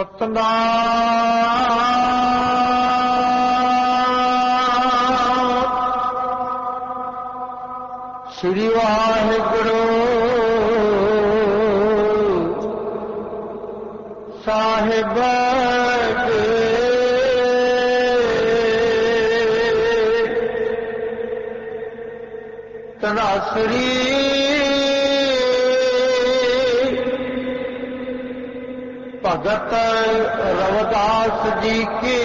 ਸਤਨਾਮ ਸ੍ਰੀ ਵਾਹਿਗੁਰੂ ਸਾਹਿਬ ਜੀ ਤਨਾਸਰੀ بھگت رواداس جی کی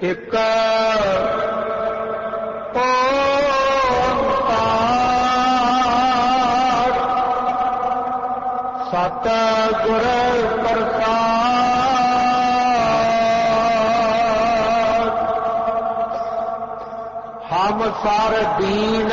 ایک ست گر پرساد ہم سار دین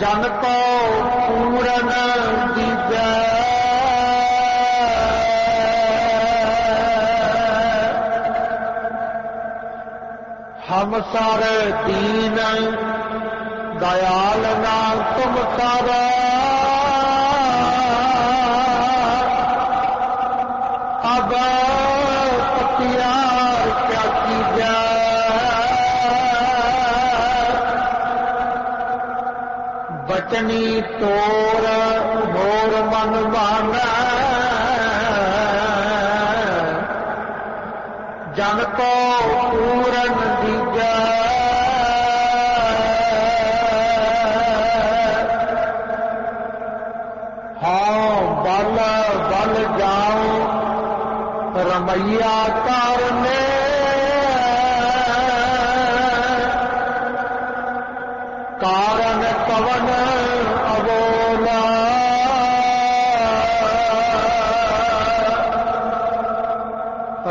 ਜਨ ਕੋ ਪੂਰਨ ਦੀਜੈ تم سارے دین دیال نام تم سارا اب پتیار کیا کی جائے بچنی توڑ بور من بانا جن کو پورن دیجا ہاں بل بل جاؤں رمیا کرنے کارن پون ابولا۔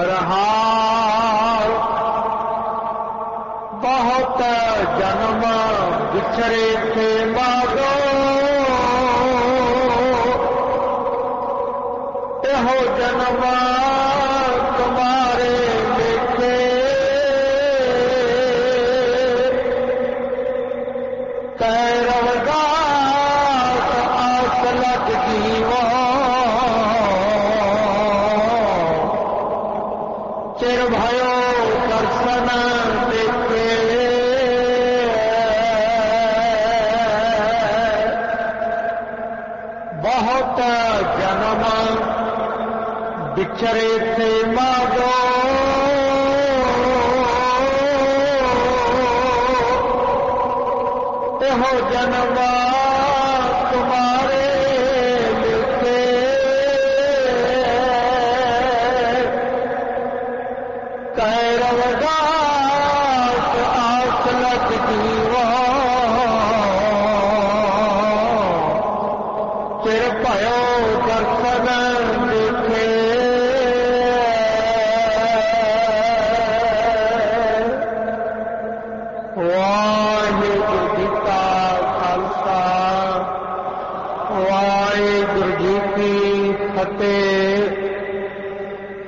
رہا بشرے سے مانگو ہو جنما تمہارے دیکھے تیرگا آسلک دیو چر بھائی بچھڑے سے مانگو۔ ہو جنوا تمہارا